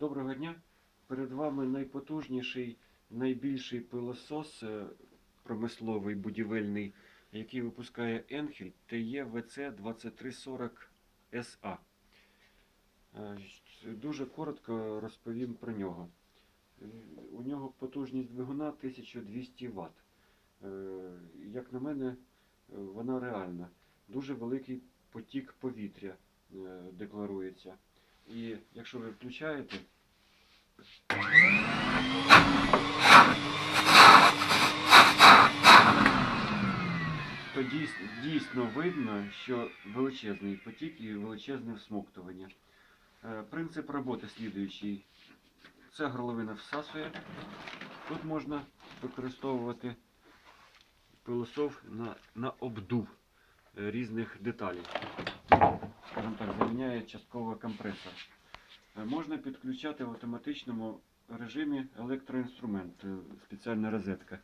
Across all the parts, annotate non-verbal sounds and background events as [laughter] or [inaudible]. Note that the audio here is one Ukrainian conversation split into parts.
Доброго дня. Перед вами найпотужніший, найбільший пилосос е, промисловий будівельний, який випускає Енхель TE VC 2340 SA. Е, Дуже коротко розповім про нього. Е, У нього потужність двигуна 1200 Вт. Як на мене, вона реальна. Дуже великий потік повітря декларується. І якщо ви включаєте, то дійсно, дійсно видно, що величезний потік і величезне всмоктування. Е, Принцип роботи слідуючий. Ця горловина всасує. Тут можна використовувати пилосов на, на обдув різних деталей. Так, заміняє частково компресор. Е, Можна підключати в автоматичному режимі електроінструмент, е, спеціальна розетка.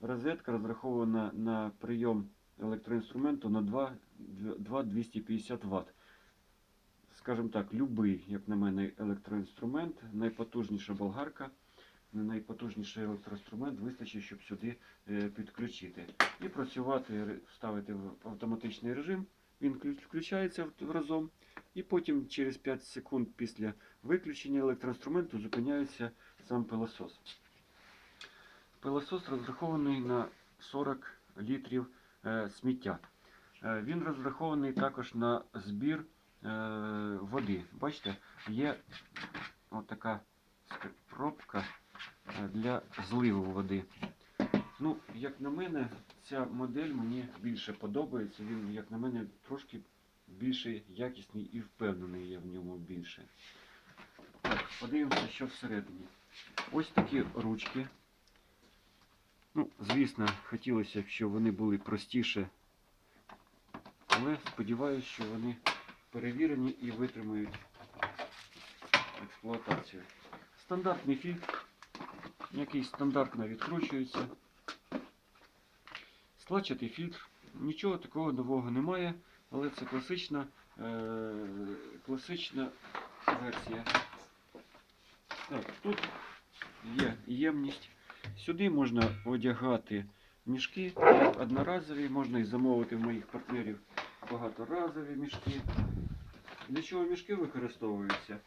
Розетка розрахована на прийом електроінструменту на 2, 2 250 Вт. Скажімо так, любий, як на мене, електроінструмент, найпотужніша болгарка, найпотужніший електроінструмент вистачить, щоб сюди е, підключити. І працювати, ре- ставити в автоматичний режим. Він включається разом, і потім через 5 секунд після виключення електроінструменту зупиняється сам пилосос. Пилосос розрахований на 40 літрів е, сміття. Е, він розрахований також на збір води. Бачите, є отака пробка для зливу води. Ну, як на мене, ця модель мені більше подобається. Він, як на мене, трошки більше якісний і впевнений я в ньому більше. Так, подивимося, що всередині. Ось такі ручки. Ну, звісно, хотілося б, щоб вони були простіше, але сподіваюся, що вони перевірені і витримають експлуатацію. Стандартний фільтр, який стандартно відкручується. Складчатий фільтр. Нічого такого нового немає, але це класична, е, класична версія. Так, тут є ємність. Сюди можна одягати мішки одноразові, можна і замовити в моїх партнерів багаторазові мішки. Для чого мішки використовуються?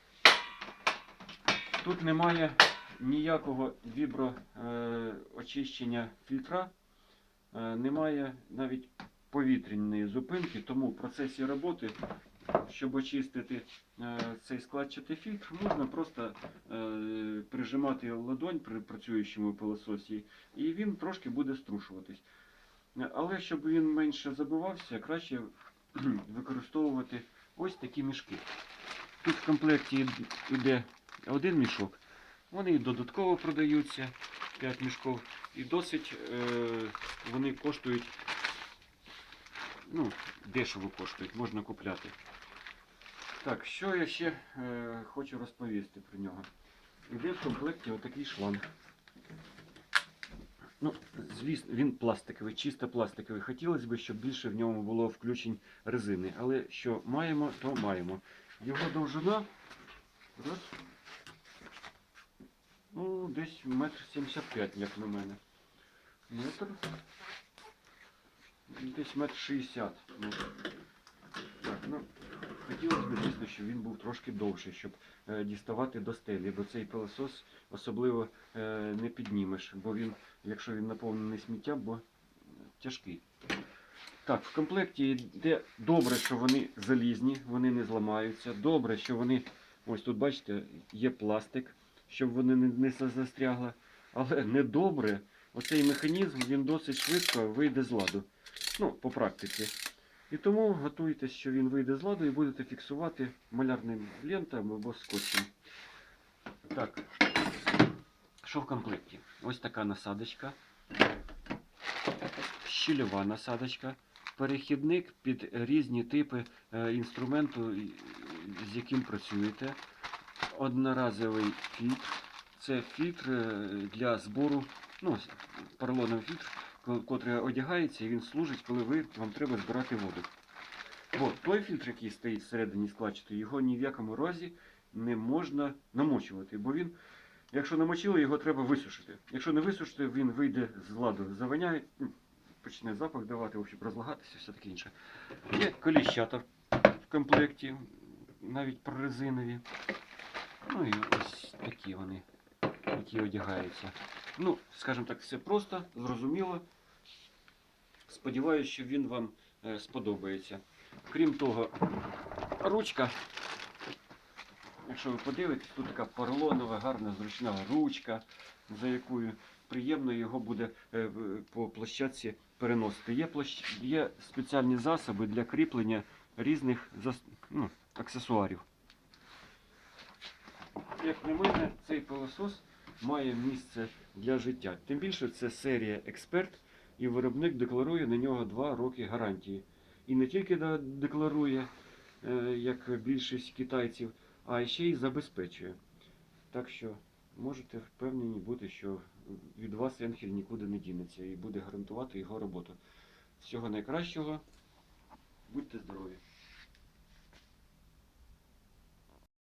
Тут немає ніякого віброочищення фільтра, е, немає навіть повітряної зупинки, тому в процесі роботи, щоб очистити е, цей складчатий фільтр, можна просто е, прижимати ладонь при працюючому пилососі, і він трошки буде струшуватись. Е, Але щоб він менше забивався, краще [clears throat] використовувати ось такі мішки. Тут в комплекті йде один мішок, вони і додатково продаються 5 мішків, і досить е, вони коштують, ну, дешево коштують, можна купляти. Так, що я ще е, хочу розповісти про нього. Йде в комплекті отакий шланг. Ну, звісно, він пластиковий, чисто пластиковий. Хотілося б, щоб більше в ньому було включень резини. Але що маємо, то маємо. Його довжина ну, десь метр сімдесят п'ять, як на мене. Метр. Десь метр шістдесят. Ну, так, ну, хотілося б, звісно, щоб він був трошки довший, щоб е, діставати до стелі, бо цей пилосос особливо е, не піднімеш, бо він, якщо він наповнений сміттям, бо тяжкий. Так, в комплекті йде добре, що вони залізні, вони не зламаються. Добре, що вони, ось тут бачите, є пластик, щоб вони не, застрягли. Але не добре, оцей механізм він досить швидко вийде з ладу. Ну, по практиці. І тому готуйтесь, що він вийде з ладу і будете фіксувати малярним лентом або скотчем. Так, що в комплекті? Ось така насадочка, щільова насадочка, перехідник під різні типи е, інструменту, з яким працюєте. Одноразовий фільтр. Це фільтр е, для збору, ну, поролоновий фільтр, котрий одягається і він служить, коли ви, вам треба збирати воду. Бо той фільтр, який стоїть всередині складчатої, його ні в якому разі не можна намочувати, бо він, якщо намочили, його треба висушити. Якщо не висушити, він вийде з ладу, завиняє, почне запах давати, в общем, розлагатися, все таке інше. Є коліщата в комплекті, навіть прорезинові. Ну і ось такі вони, які одягаються. Ну, скажімо так, все просто, зрозуміло. Сподіваюсь, що він вам е, сподобається. Крім того, ручка. Якщо ви подивитесь, тут така поролонова, гарна, зручна ручка, за якою приємно його буде е, по площадці переносити. Є, площ... є спеціальні засоби для кріплення різних зас... ну, аксесуарів. Як на мене, цей пилосос має місце для життя. Тим більше це серія Експерт, і виробник декларує на нього 2 роки гарантії. І не тільки декларує, е, як більшість китайців, а ще й забезпечує. Так що можете впевнені бути, що від вас Енхель нікуди не дінеться і буде гарантувати його роботу. Всього найкращого. Будьте здорові!